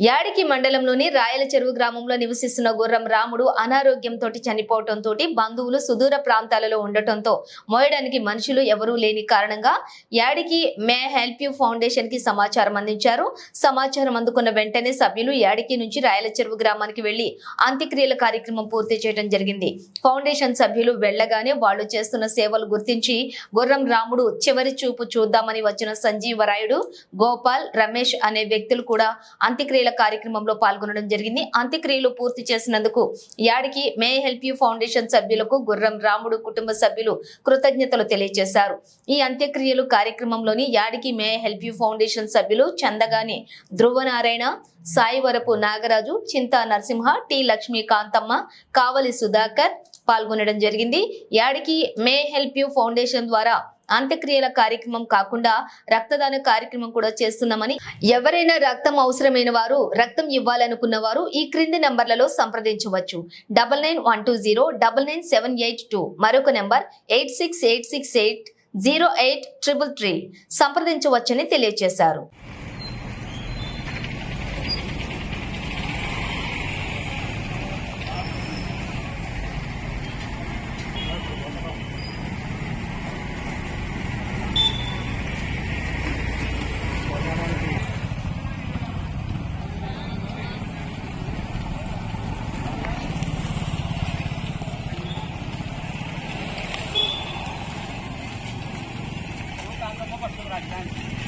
యాడికి మండలంలోని రాయల చెరువు గ్రామంలో నివసిస్తున్న గుర్రం రాముడు అనారోగ్యంతో చనిపోవడంతో బంధువులు సుదూర ప్రాంతాలలో ఉండటంతో మోయడానికి మనుషులు ఎవరూ లేని కారణంగా యాడికి మే హెల్ప్ యూ ఫౌండేషన్కి సమాచారం అందించారు. సమాచారం అందుకున్న వెంటనే సభ్యులు యాడికి నుంచి రాయల చెరువు గ్రామానికి వెళ్ళి అంత్యక్రియల కార్యక్రమం పూర్తి చేయడం జరిగింది. ఫౌండేషన్ సభ్యులు వెళ్ళగానే వాళ్ళు చేస్తున్న సేవలు గుర్తించి గుర్రం రాముడు చివరి చూపు చూద్దామని వచ్చిన సంజీవరాయుడు గోపాల్ రమేష్ అనే వ్యక్తులు కూడా అంత్యక్రియల కార్యక్రమంలో పాల్గొనడం జరిగింది. అంత్యక్రియలు పూర్తి చేసినందుకు యాడికి మే హెల్ప్ యూ ఫౌండేషన్ సభ్యులకు గుర్రం రాముడు కుటుంబ సభ్యులు కృతజ్ఞతలు తెలియజేశారు. ఈ అంత్యక్రియలు కార్యక్రమంలోని యాడికి మే హెల్ప్ యూ ఫౌండేషన్ సభ్యులు చందగాని ధ్రువనారాయణ సాయివరపు నాగరాజు చింతా నరసింహ టి లక్ష్మీ కాంతమ్మ కావలి సుధాకర్ పాల్గొనడం జరిగింది. యాడికి మే హెల్ప్ యూ ఫౌండేషన్ ద్వారా అంత్యక్రియల కార్యక్రమం కాకుండా రక్తదాన కార్యక్రమం కూడా చేస్తున్నామని ఎవరైనా రక్తం అవసరమైన వారు రక్తం ఇవ్వాలనుకున్న వారు ఈ క్రింది నంబర్లలో సంప్రదించవచ్చు. Double nine one two zero double nine seven eight two. మరొక number eight six eight six eight zero eight triple three. సంప్రదించవచ్చని తెలియజేశారు para a.